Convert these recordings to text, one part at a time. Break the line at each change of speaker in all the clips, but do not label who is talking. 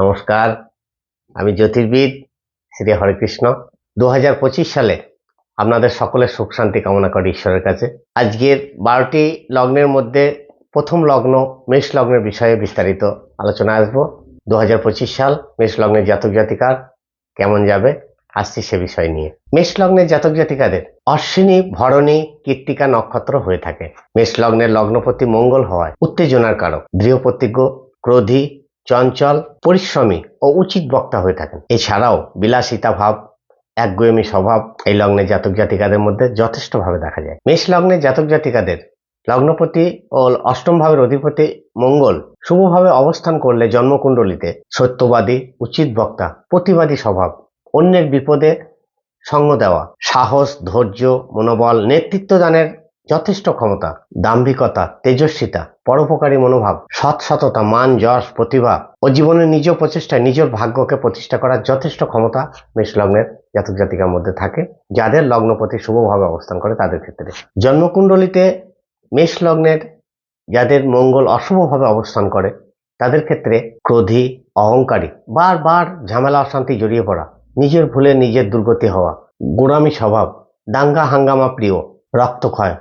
নমস্কার, আমি জ্যোতির্বিদ শ্রী হরেকৃষ্ণ। দু হাজার পঁচিশ সালে আপনাদের সকলের সুখ শান্তি কামনা করি ঈশ্বরের কাছে। আজকের বারোটি লগ্নের মধ্যে প্রথম লগ্ন মেষ লগ্নের বিষয়ে বিস্তারিত আলোচনা আসব। দু সাল মেষ লগ্নের জাতক জাতিকার কেমন যাবে, আসছি সে বিষয় নিয়ে। মেষ লগ্নের জাতক জাতিকাদের অশ্বিনী, ভরণী, কীর্তিকা নক্ষত্র হয়ে থাকে। মেষ লগ্নের লগ্নপতি মঙ্গল হওয়ায় উত্তেজনার কারক দৃঢ়প্রতিজ্ঞ ক্রোধী চঞ্চল, পরিশ্রমী ও উচিত বক্তা হয়ে থাকেন। এছাড়াও বিলাসিতা ভাব, একগুয়েমি স্বভাব এই লগ্নের জাতক জাতিকাদের মধ্যে যথেষ্টভাবে দেখা যায়। মেষ লগ্নের জাতক জাতিকাদের লগ্নপতি ও অষ্টম ভাবের অধিপতি মঙ্গল শুভভাবে অবস্থান করলে জন্মকুণ্ডলিতে সত্যবাদী, উচিত বক্তা, প্রতিবাদী স্বভাব, অন্যের বিপদে সঙ্গ দেওয়া, সাহস, ধৈর্য, মনোবল নেতৃত্ব দানের যথেষ্ট ক্ষমতা, দাম্ভিকতা, তেজস্বিতা, পরোপকারী মনোভাব সৎ সততা মান, যশ, প্রতিভা ও জীবনের নিজ প্রচেষ্টায় নিজের ভাগ্যকে প্রতিষ্ঠা করার যথেষ্ট ক্ষমতা মেষ লগ্নের জাতক জাতিকার মধ্যে থাকে, যাদের লগ্নপতি শুভভাবে অবস্থান করে তাদের ক্ষেত্রে। জন্মকুণ্ডলিতে মেষ লগ্নের যাদের মঙ্গল অশুভভাবে অবস্থান করে, তাদের ক্ষেত্রে ক্রোধী, অহংকারী, বারবার ঝামেলা, অশান্তি জড়িয়ে পড়া, নিজের ভুলে নিজের দুর্গতি হওয়া, গোড়ামি স্বভাব, দাঙ্গা হাঙ্গামা প্রিয়, রক্তক্ষয়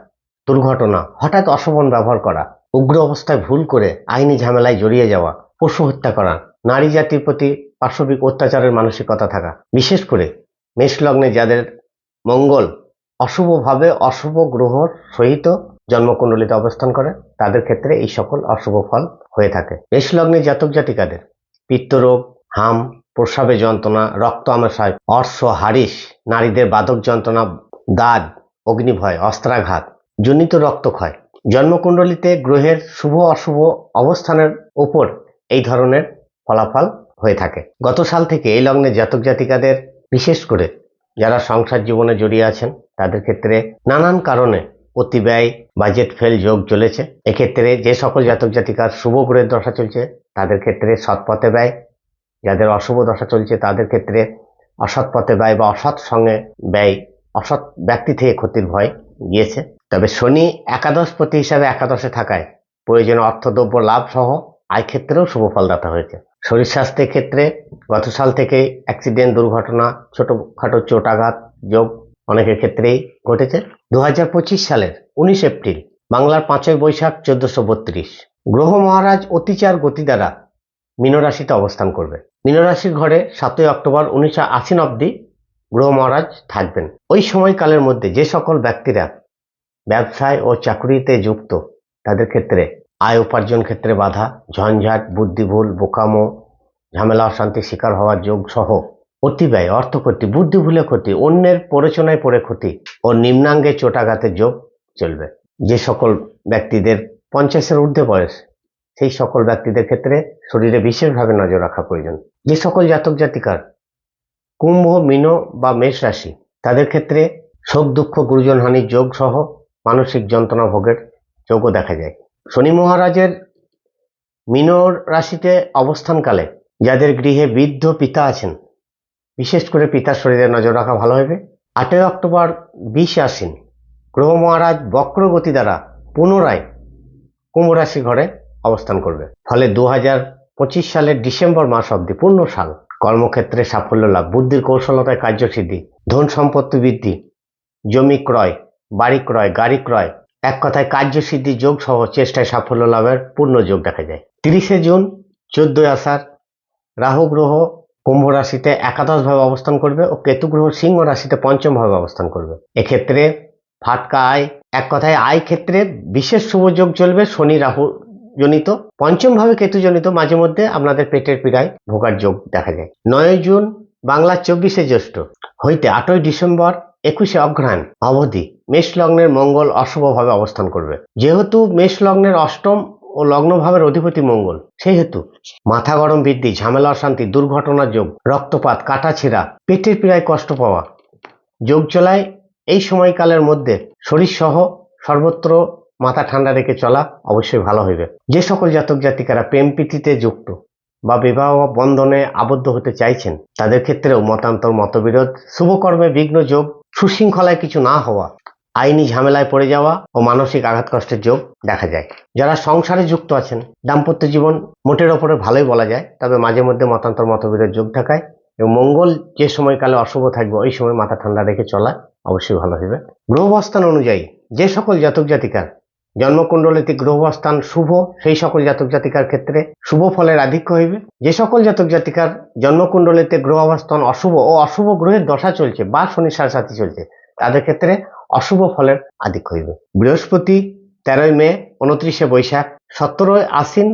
দুর্ঘটনা, হঠাৎ অশোভন ব্যবহার করা, উগ্র অবস্থায় ভুল করে আইনি ঝামেলায় জড়িয়ে যাওয়া, পশু হত্যা করা, নারী জাতির প্রতি পাশবিক অত্যাচারের মানসিকতা থাকা, বিশেষ করে মেষ লগ্নে যাদের মঙ্গল অশুভভাবে অশুভ গ্রহর সহিত জন্মকুণ্ডলিতে অবস্থান করে, তাদের ক্ষেত্রে এই সকল অশুভ ফল হয়ে থাকে। মেষ লগ্নে জাতক জাতিকাদের পিত্তরোগ, হাম প্রস্রাবে যন্ত্রণা, রক্ত আমাশয় অর্শ, হারিস, নারীদের বাদক যন্ত্রণা দাঁত অগ্নিভয়, অস্ত্রাঘাত জনিত রক্তক্ষয়। জন্মকুণ্ডলিতে গ্রহের শুভ অশুভ অবস্থানের উপর এই ধরনের ফলাফল হয়ে থাকে। গত সাল থেকে এই লগ্নে জাতক জাতিকাদের, বিশেষ করে যারা সংসার জীবনে জড়িয়ে আছেন, তাদের ক্ষেত্রে নানান কারণে অতি ব্যয় বাজেট ফেল যোগ চলেছে। এক্ষেত্রে যে সকল জাতক জাতিকার শুভ গ্রহের দশা চলছে, তাদের ক্ষেত্রে সৎপথে ব্যয়। যাদের অশুভ দশা চলছে, তাদের ক্ষেত্রে অসৎ পথে ব্যয় বা অসৎ সঙ্গে ব্যয়, অসৎ ব্যক্তি থেকে ক্ষতির ভয় গিয়েছে। তবে শনি একাদশপতি হিসাবে একাদশে থাকায় প্রয়োজনীয় অর্থদ্রব্য লাভ সহ আয় ক্ষেত্রেও শুভ ফলদাতা হয়েছে। শরীর স্বাস্থ্যের ক্ষেত্রে গত সাল থেকে অ্যাক্সিডেন্ট, দুর্ঘটনা, ছোটখাটো চোটাঘাত, যোগ অনেকের ক্ষেত্রেই ঘটেছে। দু হাজার পঁচিশ সালের উনিশ এপ্রিল, বাংলার পাঁচই বৈশাখ চোদ্দশো বত্রিশ, গ্রহ মহারাজ অতিচার গতি দ্বারা মীনরাশিতে অবস্থান করবে। মীনরাশির ঘরে সাতই অক্টোবর উনিশশো আশি অব্দি গ্রহ মহারাজ থাকবেন। ওই সময়কালের মধ্যে যে সকল ব্যক্তিরা ব্যবসায় ও চাকরিতে যুক্ত, তাদের ক্ষেত্রে আয় উপার্জন ক্ষেত্রে বাধা, ঝঞ্ঝাট, বুদ্ধিভুল, বোকামো, ঝামেলা, অশান্তির শিকার হওয়ার যোগ সহ অতিব্যয় অর্থক্ষতি বুদ্ধি ভুলে ক্ষতি, অন্যের পরিচনায় পড়ে ক্ষতি ও নিম্নাঙ্গে চোটাঘাতের যোগ চলবে। যে সকল ব্যক্তিদের পঞ্চাশের ঊর্ধ্বে বয়স, সেই সকল ব্যক্তিদের ক্ষেত্রে শরীরে বিশেষভাবে নজর রাখা প্রয়োজন। যে সকল জাতক জাতিকার কুম্ভ, মিন বা মেষ রাশি, তাদের ক্ষেত্রে শোক, দুঃখ গুরুজনহানির যোগ সহ মানসিক যন্ত্রণা ভোগের যোগও দেখা যায়। শনি মহারাজের মিন রাশিতে অবস্থানকালে যাদের গৃহে বৃদ্ধ পিতা আছেন, বিশেষ করে পিতার শরীরে নজর রাখা ভালো হবে। আটই অক্টোবর বিশ আশ্বিন গ্রহ মহারাজ বক্রগতি দ্বারা পুনরায় কুম্ভ রাশি ঘরে অবস্থান করবে। ফলে দু সালের ডিসেম্বর মাস অবধি পূর্ণ সাল। কর্মক্ষেত্রে সাফল্য লাভ। বুদ্ধির কৌশলতায় কার্যসিদ্ধি। ধন সম্পত্তি বৃদ্ধি। জমি ক্রয়, বাড়ি ক্রয়, গাড়ি ক্রয়। এক কথায় কার্যসিদ্ধি যোগ সহ চেষ্টায় সাফল্য লাভের পূর্ণ যোগ দেখা যায়। তিরিশে জুন, চোদ্দই আষাঢ়। রাহু গ্রহ কুম্ভ রাশিতে একাদশভাবে অবস্থান করবে ও কেতু গ্রহ সিংহ রাশিতে পঞ্চমভাবে অবস্থান করবে। এক্ষেত্রে ফাটকা আয়। এক কথায় আয় ক্ষেত্রে বিশেষ শুভ যোগ চলবে শনি, রাহু জনিত পঞ্চম ভাবে কেতু জনিত মাঝে মধ্যে আপনাদের পেটের পীড়ায় ভোগার যোগ দেখা যায়। নয় জুন, বাংলার চব্বিশে জ্যৈষ্ঠ। হইতে আটই ডিসেম্বর, একুশে অগ্রহায়ণ অবধি মেষ লগ্নের মঙ্গল অশুভভাবে অবস্থান করবে। যেহেতু মেষ লগ্নের অষ্টম ও লগ্নভাবের অধিপতি মঙ্গল সেই হেতু মাথা গরম বৃদ্ধি, ঝামেলা অশান্তি দুর্ঘটনার যোগ, রক্তপাত কাটা ছিঁড়া পেটের পীড়ায় কষ্ট পাওয়া যোগ চলায় এই সময়কালের মধ্যে শরীর সহ সর্বত্র মাথা ঠান্ডা রেখে চলা অবশ্যই ভালো হইবে। যে সকল জাতক জাতিকারা প্রেম প্রীতিতে যুক্ত বা বিবাহ বন্ধনে আবদ্ধ হতে চাইছেন, তাদের ক্ষেত্রেও মতান্তর, মতবিরোধ, শুভকর্মে বিঘ্ন যোগ, সুশৃঙ্খলায় কিছু না হওয়া, আইনি ঝামেলায় পড়ে যাওয়া ও মানসিক আঘাত কষ্টের যোগ দেখা যায়। যারা সংসারে যুক্ত আছেন, দাম্পত্য জীবন মোটের ওপরে ভালোই বলা যায়, তবে মাঝে মধ্যে মতান্তর, মতবিরোধ যোগ থাকায় এবং মঙ্গল যে সময়কালে অশুভ থাকবে, ওই সময় মাথা ঠান্ডা রেখে চলা অবশ্যই ভালো হইবে। গ্রহবস্থান অনুযায়ী যে সকল জাতক জাতিকার জন্মকুণ্ডলিতে গ্রহবস্থান শুভ, সেই সকল জাতক জাতিকার ক্ষেত্রে শুভ ফলের আধিক্য হইবে। যে সকল জাতক জাতিকার জন্মকুণ্ডলিতে গ্রহ অবস্থান অশুভ ও অশুভ গ্রহের দশা চলছে বা শনি সাথে চলছে, তাদের ক্ষেত্রে অশুভ ফলের আধিক্য হইবে। বৃহস্পতি তেরোই মে, উনত্রিশে বৈশাখ, সতেরোই আশ্বিন,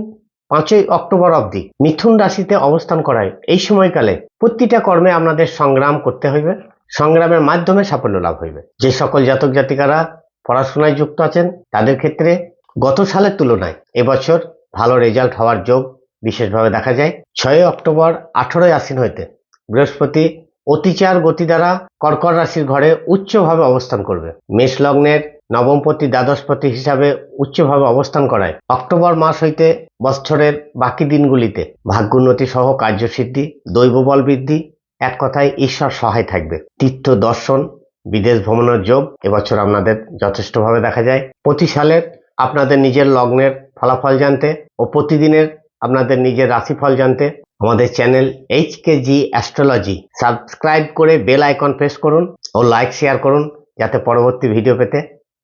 পাঁচই অক্টোবর অবধি মিথুন রাশিতে অবস্থান করায় এই সময়কালে প্রতিটা কর্মে আপনাদের সংগ্রাম করতে হইবে। সংগ্রামের মাধ্যমে সাফল্য লাভ হইবে। যে সকল জাতক জাতিকারা পড়াশোনায় যুক্ত আছেন, তাদের ক্ষেত্রে গত সালের তুলনায় এবছর ভালো রেজাল্ট হওয়ার যোগ বিশেষভাবে দেখা যায়। ছয় অক্টোবর আঠেরোই আশ্বিন হইতে বৃহস্পতি অতিচার গতি দ্বারা কর্কট রাশির ঘরে উচ্চভাবে অবস্থান করবে। মেষ লগ্নের নবমপতি, দ্বাদশপতি হিসাবে উচ্চভাবে অবস্থান করায়। অক্টোবর মাস হইতে বছরের বাকি দিনগুলিতে ভাগ্যোন্নতি সহ কার্যসিদ্ধি, দৈববল বৃদ্ধি, এক কথায় ঈশ্বর সহায় থাকবে। তীর্থ দর্শন বিদেশ ভ্রমণের যোগ এবছর আপনাদের যথেষ্টভাবে দেখা যায়। প্রতি সালের আপনাদের নিজের লগ্নের ফলাফল জানতে ও প্রতিদিনের আপনাদের নিজের রাশিফল জানতে আমাদের channel H K G astrology subscribe করে বেল আইকন প্রেস করুন ও লাইক, শেয়ার করুন যাতে পরবর্তী ভিডিও পেতে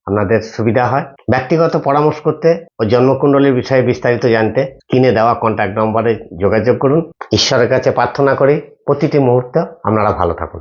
আপনাদের সুবিধা হয়। ব্যক্তিগত পরামর্শ করতে ও জন্মকুণ্ডলীর বিষয়ে বিস্তারিত জানতে কিনে দেওয়া কন্ট্যাক্ট নম্বরে যোগাযোগ করুন। ঈশ্বরের কাছে প্রার্থনা করি, প্রতিটি মুহূর্ত আপনারা ভালো থাকুন।